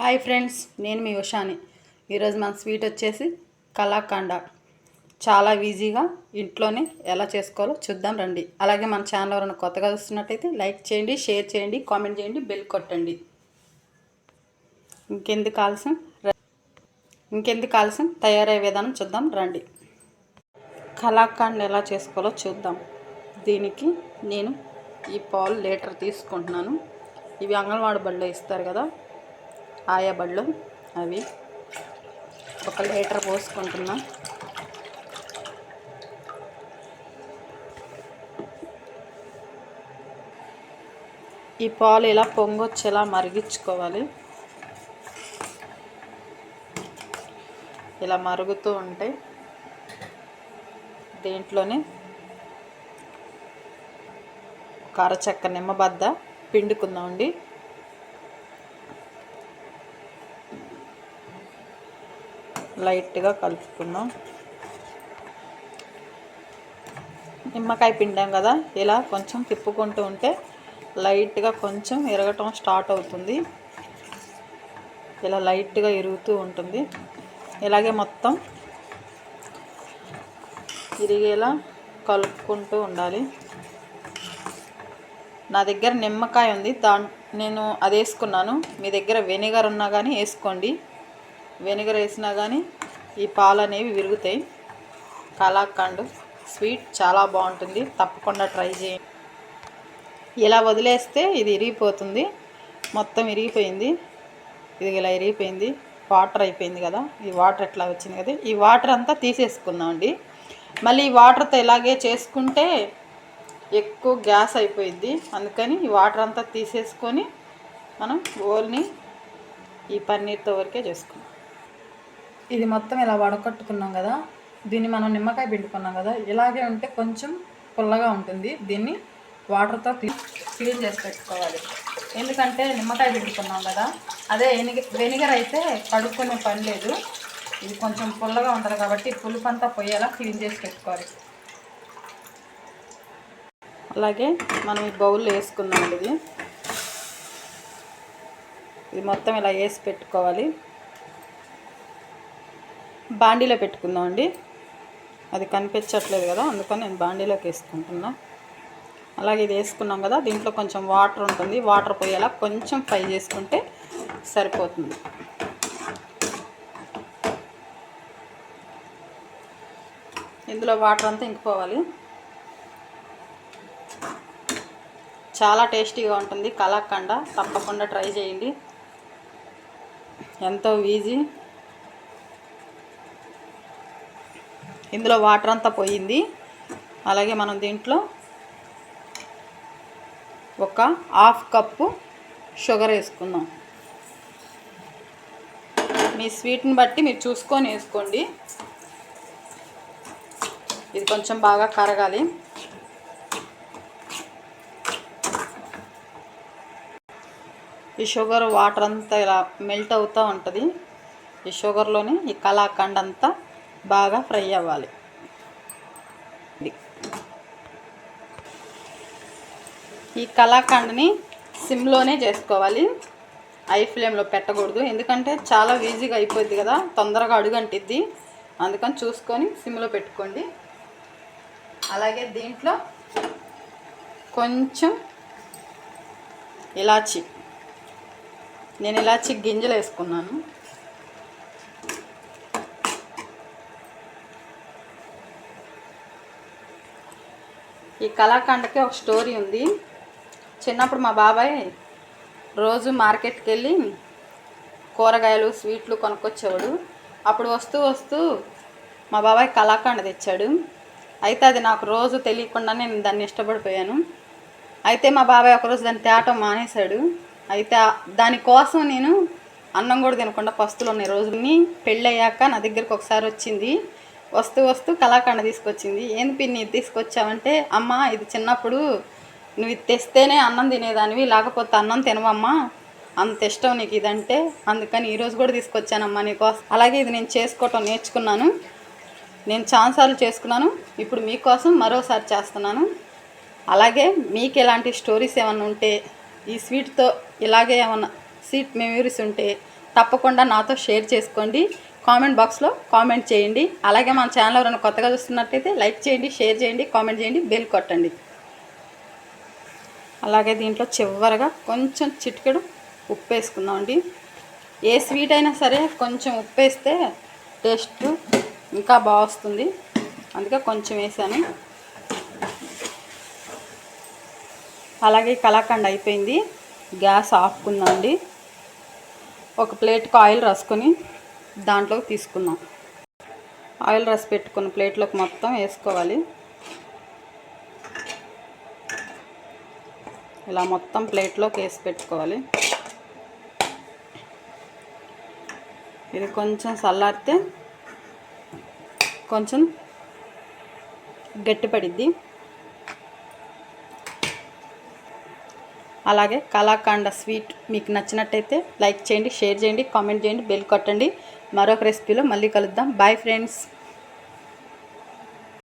Hi friends నేను మీ ఉషాని. ఈరోజు మన స్వీట్ వచ్చేసి కలాకండ. చాలా ఈజీగా ఇంట్లోనే ఎలా చేసుకోవాలో చూద్దాం రండి. అలాగే మన ఛానల్ ఎవరైనా కొత్తగా చూస్తున్నట్టయితే లైక్ చేయండి షేర్ చేయండి కామెంట్ చేయండి బెల్ కొట్టండి. ఇంకెందుకు ఆలస్యం? ఇంకెందుకు ఆలస్యం? తయారయ్యే విధానం చూద్దాం రండి. కలాకండ్ ఎలా చేసుకోవాలో చూద్దాం. దీనికి నేను ఈ పాలు లీటర్ తీసుకుంటున్నాను. ఇవి అంగన్వాడి బళ్ళో ఇస్తారు కదా ఆయా బళ్ళు అవి. ఒక లీటర్ పోసుకుంటున్నా. ఈ పాలు ఇలా పొంగొచ్చేలా మరిగించుకోవాలి. ఇలా మరుగుతూ ఉంటాయి దీంట్లోనే ఒక నిమ్మబద్ద పిండుకుందామండి. లైట్గా కలుపుకున్నాం నిమ్మకాయ పిండాం కదా ఇలా కొంచెం తిప్పుకుంటూ ఉంటే లైట్గా కొంచెం ఎరగటం స్టార్ట్ అవుతుంది. ఇలా లైట్గా ఇరుగుతూ ఉంటుంది. ఇలాగే మొత్తం ఇరిగేలా కలుపుకుంటూ ఉండాలి. నా దగ్గర నిమ్మకాయ ఉంది దా నేను అది వేసుకున్నాను మీ దగ్గర వెనిగర్ ఉన్నా కానీ వేసుకోండి. వెనిగర్ వేసినా కానీ ఈ పాలు అనేవి విరుగుతాయి. కలాకండ్ స్వీట్ చాలా బాగుంటుంది. తప్పకుండా ట్రై చేయండి. ఇలా వదిలేస్తే ఇది ఇరిగిపోతుంది. మొత్తం ఇరిగిపోయింది. ఇది ఇలా ఇరిగిపోయింది. వాటర్ అయిపోయింది కదా. ఈ వాటర్ ఎట్లా వచ్చింది కదా. ఈ వాటర్ అంతా తీసేసుకుందామండి మళ్ళీ ఈ వాటర్తో ఇలాగే చేసుకుంటే ఎక్కువ గ్యాస్ అయిపోయింది అందుకని ఈ వాటర్ అంతా తీసేసుకొని మనం ఓల్ని ఈ పన్నీర్తో వరకే చేసుకుందాం. ఇది మొత్తం ఇలా వడకట్టుకున్నాం కదా దీన్ని మనం నిమ్మకాయ పిండుకున్నాం కదా ఇలాగే ఉంటే కొంచెం పుల్లగా ఉంటుంది. దీన్ని వాటర్తో క్లీన్ చేసి పెట్టుకోవాలి. ఎందుకంటే నిమ్మకాయ పిండుకున్నాం కదా అదే వెనిగ వెనిగర్ అయితే కడుక్కునే పని లేదు. ఇది కొంచెం పుల్లగా ఉంటుంది కాబట్టి పులుపు అంతా పొయ్యేలా క్లీన్ చేసి పెట్టుకోవాలి. అలాగే మనం ఈ బౌల్లో వేసుకుందాం ఇది. ఇది మొత్తం ఇలా వేసి పెట్టుకోవాలి. బాండీలో పెట్టుకుందాం అండి. అది కనిపించట్లేదు కదా అందుకని నేను బాండీలోకి వేసుకుంటున్నా. అలాగే ఇది వేసుకున్నాం కదా దీంట్లో కొంచెం వాటర్ ఉంటుంది. వాటర్ పోయేలా కొంచెం ఫ్రై చేసుకుంటే సరిపోతుంది. ఇందులో వాటర్ అంతా ఇంకిపోవాలి. చాలా టేస్టీగా ఉంటుంది. కలాకండ తప్పకుండా ట్రై చేయండి. ఎంతో ఈజీ. ఇందులో వాటర్ అంతా పోయింది. అలాగే మనం దీంట్లో ఒక హాఫ్ కప్పు షుగర్ వేసుకుందాం. మీ స్వీట్ని బట్టి మీరు చూసుకొని వేసుకోండి. ఇది కొంచెం బాగా కరగాలి. ఈ షుగర్ వాటర్ అంతా ఇలా మెల్ట్ అవుతూ ఉంటుంది. ఈ షుగర్లోని ఈ కళాఖండ్ అంతా బాగా ఫ్రై అవ్వాలి. ఈ కళాఖండ్ని సిమ్లోనే చేసుకోవాలి. ఐ ఫ్లేమ్లో పెట్టకూడదు. ఎందుకంటే చాలా ఈజీగా అయిపోద్ది కదా తొందరగా అడుగంటిద్ది. అందుకని చూసుకొని సిమ్లో పెట్టుకోండి. అలాగే దీంట్లో కొంచెం ఇలాచి. నేను ఇలాచి గింజలు వేసుకున్నాను. ఈ కళాఖండకి ఒక స్టోరీ ఉంది. చిన్నప్పుడు మా బాబాయ్ రోజు మార్కెట్కి వెళ్ళి కూరగాయలు స్వీట్లు కొనుక్కొచ్చేవాడు. అప్పుడు వస్తూ వస్తూ మా బాబాయ్ కళాఖండ తెచ్చాడు. అయితే అది నాకు రోజు తెలియకుండానే నేను దాన్ని ఇష్టపడిపోయాను. అయితే మా బాబాయ్ ఒకరోజు దాన్ని తేటం మానేశాడు. అయితే దానికోసం నేను అన్నం కూడా తినకుండా పస్తులు ఉన్నాయి రోజుని పెళ్ళయ్యాక నా దగ్గరికి ఒకసారి వచ్చింది. వస్తూ వస్తూ కళాఖండ తీసుకొచ్చింది. ఏంది పిన్ని ఇది తీసుకొచ్చావంటే అమ్మ ఇది చిన్నప్పుడు నువ్వు ఇది తెస్తేనే అన్నం తినేదానివి లేకపోతే అన్నం తినవమ్మా. అంత ఇష్టం నీకు ఇదంటే అందుకని ఈరోజు కూడా తీసుకొచ్చానమ్మా నీకోసం అలాగే ఇది నేను చేసుకోవటం నేర్చుకున్నాను. నేను ఛాన్సార్లు చేసుకున్నాను. ఇప్పుడు మీకోసం మరోసారి చేస్తున్నాను. అలాగే మీకు ఎలాంటి స్టోరీస్ ఏమైనా ఉంటే ఈ స్వీట్తో ఇలాగే ఏమైనా స్వీట్ మెమరీస్ ఉంటే తప్పకుండా నాతో షేర్ చేసుకోండి. కామెంట్ బాక్స్లో కామెంట్ చేయండి. అలాగే మన ఛానల్ ఎవరైనా కొత్తగా చూస్తున్నట్టయితే లైక్ చేయండి షేర్ చేయండి కామెంట్ చేయండి బెల్ కొట్టండి. అలాగే దీంట్లో చివరగా కొంచెం చిటికెడు ఉప్పు వేసుకుందామండి. ఏ స్వీట్ అయినా సరే కొంచెం ఉప్పు వేస్తే టేస్ట్ ఇంకా బాగా వస్తుంది. అందుకే కొంచెం వేసాను. అలాగే కలాకండ్ అయిపోయింది. గ్యాస్ ఆపుకుందామండి. ఒక ప్లేట్కి ఆయిల్ రాసుకొని దాంట్లోకి తీసుకుందాం. ఆయిల్ రస్ పెట్టుకున్న ప్లేట్లోకి మొత్తం వేసుకోవాలి. ఇలా మొత్తం ప్లేట్లోకి వేసి పెట్టుకోవాలి. ఇది కొంచెం చల్లారితే కొంచెం గట్టిపడిద్ది. అలాగే కళాఖండ స్వీట్ మీకు నచ్చినట్టయితే లైక్ చేయండి షేర్ చేయండి కామెంట్ చేయండి బెల్ కొట్టండి. మరొక రెసిపీలో మళ్ళీ కలుద్దాం. Bye friends